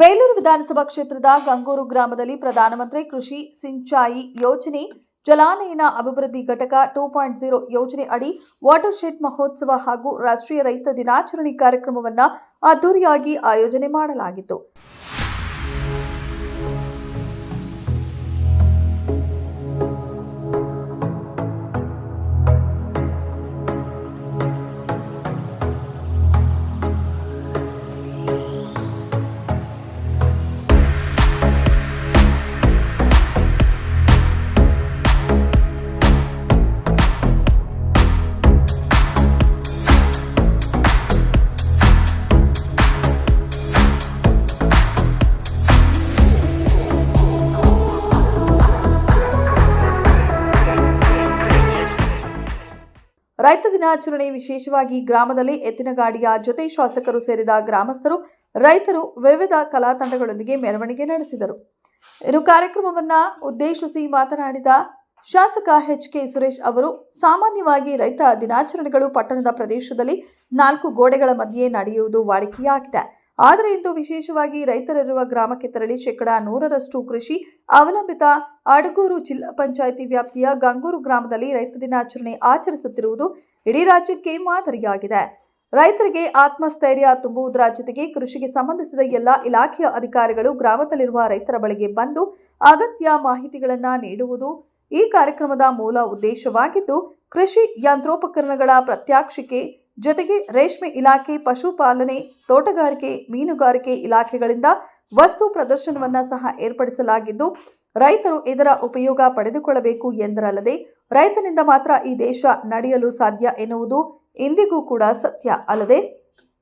ಬೇಲೂರು ವಿಧಾನಸಭಾ ಕ್ಷೇತ್ರದ ಗಂಗೂರು ಗ್ರಾಮದಲ್ಲಿ ಪ್ರಧಾನಮಂತ್ರಿ ಕೃಷಿ ಸಿಂಚಾಯಿ ಯೋಜನೆ ಜಲಾನಯನ ಅಭಿವೃದ್ಧಿ ಘಟಕ ಟೂ ಪಾಯಿಂಟ್ ಜೀರೋ ಯೋಜನೆ ಅಡಿ ವಾಟರ್ ಶೆಡ್ ಮಹೋತ್ಸವ ಹಾಗೂ ರಾಷ್ಟ್ರೀಯ ರೈತ ದಿನಾಚರಣೆ ಕಾರ್ಯಕ್ರಮವನ್ನು ಅದ್ದೂರಿಯಾಗಿ ಆಯೋಜನೆ ಮಾಡಲಾಗಿತ್ತು. ರೈತ ದಿನಾಚರಣೆ ವಿಶೇಷವಾಗಿ ಗ್ರಾಮದಲ್ಲಿ ಎತ್ತಿನಗಾಡಿಯ ಜೊತೆ ಶಾಸಕರು ಸೇರಿದ ಗ್ರಾಮಸ್ಥರು, ರೈತರು ವಿವಿಧ ಕಲಾ ತಂಡಗಳೊಂದಿಗೆ ಮೆರವಣಿಗೆ ನಡೆಸಿದರು. ಇನ್ನು ಕಾರ್ಯಕ್ರಮವನ್ನ ಉದ್ದೇಶಿಸಿ ಮಾತನಾಡಿದ ಶಾಸಕ ಎಚ್ ಕೆ ಸುರೇಶ್ ಅವರು, ಸಾಮಾನ್ಯವಾಗಿ ರೈತ ದಿನಾಚರಣೆಗಳು ಪಟ್ಟಣದ ಪ್ರದೇಶದಲ್ಲಿ ನಾಲ್ಕು ಗೋಡೆಗಳ ಮಧ್ಯೆ ನಡೆಯುವುದು ವಾಡಿಕೆಯಾಗಿದೆ. ಆದರೆ ಇಂದು ವಿಶೇಷವಾಗಿ ರೈತರಿರುವ ಗ್ರಾಮಕ್ಕೆ ತೆರಳಿ ಶೇಕಡಾ ನೂರರಷ್ಟು ಕೃಷಿ ಅವಲಂಬಿತ ಅಡಗೂರು ಜಿಲ್ಲಾ ಪಂಚಾಯಿತಿ ವ್ಯಾಪ್ತಿಯ ಗಂಗೂರು ಗ್ರಾಮದಲ್ಲಿ ರೈತ ದಿನಾಚರಣೆ ಆಚರಿಸುತ್ತಿರುವುದು ಇಡೀ ರಾಜ್ಯಕ್ಕೆ ಮಾದರಿಯಾಗಿದೆ. ರೈತರಿಗೆ ಆತ್ಮಸ್ಥೈರ್ಯ ತುಂಬುವುದರ ಜೊತೆಗೆ ಕೃಷಿಗೆ ಸಂಬಂಧಿಸಿದ ಎಲ್ಲ ಇಲಾಖೆಯ ಅಧಿಕಾರಿಗಳು ಗ್ರಾಮದಲ್ಲಿರುವ ರೈತರ ಬಳಿಗೆ ಬಂದು ಅಗತ್ಯ ಮಾಹಿತಿಗಳನ್ನು ನೀಡುವುದು ಈ ಕಾರ್ಯಕ್ರಮದ ಮೂಲ ಉದ್ದೇಶವಾಗಿದ್ದು, ಕೃಷಿ ಯಂತ್ರೋಪಕರಣಗಳ ಪ್ರತ್ಯಕ್ಷಿಕೆ ಜೊತೆಗೆ ರೇಷ್ಮೆ ಇಲಾಖೆ ಪಶುಪಾಲನೆ, ತೋಟಗಾರಿಕೆ, ಮೀನುಗಾರಿಕೆ ಇಲಾಖೆಗಳಿಂದ ವಸ್ತು ಪ್ರದರ್ಶನವನ್ನು ಸಹ ಏರ್ಪಡಿಸಲಾಗಿದ್ದು, ರೈತರು ಇದರ ಉಪಯೋಗ ಪಡೆದುಕೊಳ್ಳಬೇಕು ಎಂದರಲ್ಲದೆ, ರೈತನಿಂದ ಮಾತ್ರ ಈ ದೇಶ ನಡೆಯಲು ಸಾಧ್ಯ ಎನ್ನುವುದು ಇಂದಿಗೂ ಕೂಡ ಸತ್ಯ ಅಲ್ಲದೆ,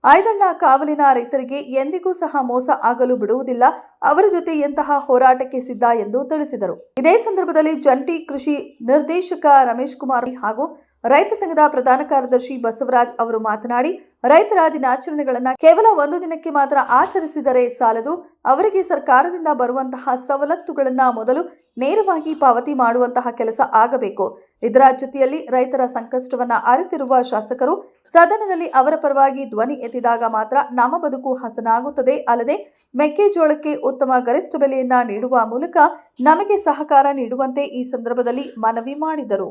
ಐದಣ್ಣ ಕಾವಲಿನ ರೈತರಿಗೆ ಎಂದಿಗೂ ಸಹ ಮೋಸ ಆಗಲು ಬಿಡುವುದಿಲ್ಲ ಅವರ ಜೊತೆ ಎಂತಹ ಹೋರಾಟಕ್ಕೆ ಸಿದ್ಧ ಎಂದು ತಿಳಿಸಿದರು. ಇದೇ ಸಂದರ್ಭದಲ್ಲಿ ಜಂಟಿ ಕೃಷಿ ನಿರ್ದೇಶಕ ರಮೇಶ್ ಕುಮಾರ್ ಹಾಗೂ ರೈತ ಸಂಘದ ಪ್ರಧಾನ ಕಾರ್ಯದರ್ಶಿ ಬಸವರಾಜ್ ಅವರು ಮಾತನಾಡಿ, ರೈತರ ದಿನಾಚರಣೆಗಳನ್ನು ಕೇವಲ ಒಂದು ದಿನಕ್ಕೆ ಮಾತ್ರ ಆಚರಿಸಿದರೆ ಸಾಲದು. ಅವರಿಗೆ ಸರ್ಕಾರದಿಂದ ಬರುವಂತಹ ಸವಲತ್ತುಗಳನ್ನು ಮೊದಲು ನೇರವಾಗಿ ಪಾವತಿ ಮಾಡುವಂತಹ ಕೆಲಸ ಆಗಬೇಕು. ಇದರ ಜೊತೆಯಲ್ಲಿ ರೈತರ ಸಂಕಷ್ಟವನ್ನ ಅರಿತಿರುವ ಶಾಸಕರು, ಸದನದಲ್ಲಿ ಅವರ ಪರವಾಗಿ ಧ್ವನಿ ಎತ್ತಿದಾಗ ಮಾತ್ರ ನಮ್ಮ ಬದುಕು ಹಸನಾಗುತ್ತದೆ. ಅಲ್ಲದೆ, ಮೆಕ್ಕೆಜೋಳಕ್ಕೆ ಉತ್ತಮ ಗರಿಷ್ಠ ಬೆಲೆಯನ್ನ ನೀಡುವ ಮೂಲಕ ನಮಗೆ ಸಹಕಾರ ನೀಡುವಂತೆ ಈ ಸಂದರ್ಭದಲ್ಲಿ ಮನವಿ ಮಾಡಿದರು.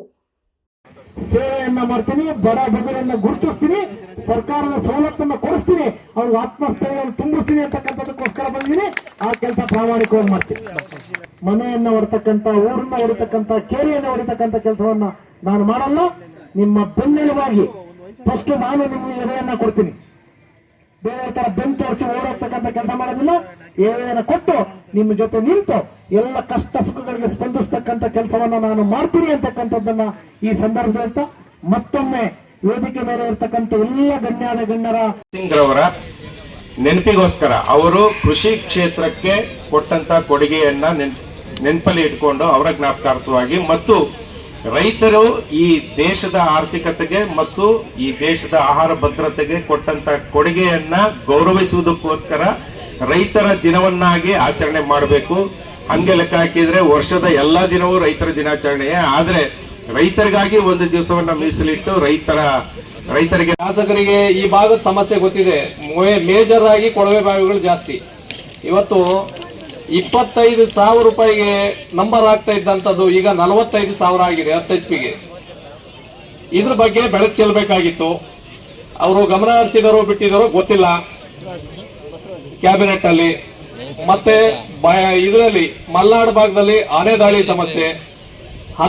ಸೇವೆಯನ್ನ ಮಾಡ್ತೀನಿ, ಬಡ ಬದಲನ್ನ ಗುರುತಿಸ್ತೀನಿ, ಸರ್ಕಾರದ ಸವಲತ್ತನ್ನ ಕೊಡಿಸ್ತೀನಿ ಅವ್ರಿಗೆ ಆತ್ಮಸ್ಥೈರ್ಯವನ್ನು ತುಂಬಿಸ್ತೀನಿ ಅಂತಕ್ಕಂಥದಕ್ಕೋಸ್ಕರ ಬಂದಿದ್ದೀನಿ, ಆ ಕೆಲಸ ಪ್ರಾಮಾಣಿಕವಾಗಿ ಮಾಡ್ತೀನಿ. ಮನೆಯನ್ನ ಹೊರತಕ್ಕಂಥ ಊರನ್ನ ಹೊಡಿತಕ್ಕಂಥ ಕೇರಿಯನ್ನ ಹೊಡಿತಕ್ಕಂಥ ಕೆಲಸವನ್ನ ನಾನು ಮಾಡಲ್ಲ, ನಿಮ್ಮ ಬೆನ್ನೆಲುವಾಗಿ ಫಸ್ಟ್ ನಾನು ನಿಮಗೆ ಎದೆಯನ್ನ ಕೊಡ್ತೀನಿ. ಬೇರೆ ತರ ಬೆನ್ ತೋರಿಸಿ ಓಡೋಗ್ತಕ್ಕಂಥ ಕೆಲಸ ಮಾಡೋದಿಲ್ಲ ಏನೇನ ಕೊಟ್ಟು ನಿಮ್ಮ ಜೊತೆ ನಿಂತು ಎಲ್ಲ ಕಷ್ಟ ಸುಖಗಳಿಗೆ ಸ್ಪಂದಿಸ್ತಕ್ಕಂಥ ಕೆಲಸವನ್ನ ನಾನು ಮಾಡ್ತೀನಿ ಅಂತಕ್ಕಂಥದ್ದನ್ನ ಈ ಸಂದರ್ಭದಲ್ಲಿ ಮತ್ತೊಮ್ಮೆ ವೇದಿಕೆ ಮೇಲೆ ಇರ್ತಕ್ಕಂಥ ಎಲ್ಲ ಗಣ್ಯಾದ ಗಣ್ಯರ ಸಿಂಗ್ ರವರ ನೆನಪಿಗೋಸ್ಕರ ಅವರು ಕೃಷಿ ಕ್ಷೇತ್ರಕ್ಕೆ ಕೊಟ್ಟಂತ ಕೊಡುಗೆಯನ್ನ ನೆನ್- ನೆನಪಲ್ಲಿ ಇಟ್ಕೊಂಡು ಅವರ ಜ್ಞಾಪಕಾರ್ಥವಾಗಿ ಮತ್ತು ರೈತರು ಈ ದೇಶದ ಆರ್ಥಿಕತೆಗೆ ಮತ್ತು ಈ ದೇಶದ ಆಹಾರ ಭದ್ರತೆಗೆ ಕೊಟ್ಟಂತ ಕೊಡುಗೆಯನ್ನ ಗೌರವಿಸುವುದಕ್ಕೋಸ್ಕರ ರೈತರ ದಿನವನ್ನಾಗಿ ಆಚರಣೆ ಮಾಡಬೇಕು. ಹಂಗೆ ಲೆಕ್ಕ ಹಾಕಿದ್ರೆ ವರ್ಷದ ಎಲ್ಲಾ ದಿನವೂ ರೈತರ ದಿನಾಚರಣೆಯೇ. ಆದರೆ ರೈತರಿಗಾಗಿ ಒಂದು ದಿವಸವನ್ನ ಮೀಸಲಿಟ್ಟು ರೈತರ, ರೈತರಿಗೆ ಶಾಸಕರಿಗೆ ಈ ಭಾಗದ ಸಮಸ್ಯೆ ಗೊತ್ತಿದೆ. ಮೇಜರ್ ಆಗಿ ಕೊಳವೆ ಬಾವಿಗಳು ಜಾಸ್ತಿ. ಇವತ್ತು ಇಪ್ಪತ್ತೈದು ಸಾವಿರ ರೂಪಾಯಿಗೆ ನಂಬರ್ ಆಗ್ತಾ ಇದ್ದಂಥದ್ದು ಈಗ ನಲವತ್ತೈದು ಸಾವಿರ ಆಗಿದೆ ಹತ್ತು ಎಚ್ ಪಿಗೆ ಇದ್ರ ಬಗ್ಗೆ ಬೆಳಕು ಚೆಲ್ಲಬೇಕಾಗಿತ್ತು. ಅವರು ಗಮನ ಹರಿಸಿದರೋ ಬಿಟ್ಟಿದಾರೋ ಗೊತ್ತಿಲ್ಲ. ಕ್ಯಾಬಿನೆಟ್ ಅಲ್ಲಿ ಮತ್ತೆ ಇದರಲ್ಲಿ ಮಲ್ನಾಡು ಭಾಗದಲ್ಲಿ ಆನೆ ದಾಳಿ ಸಮಸ್ಯೆ.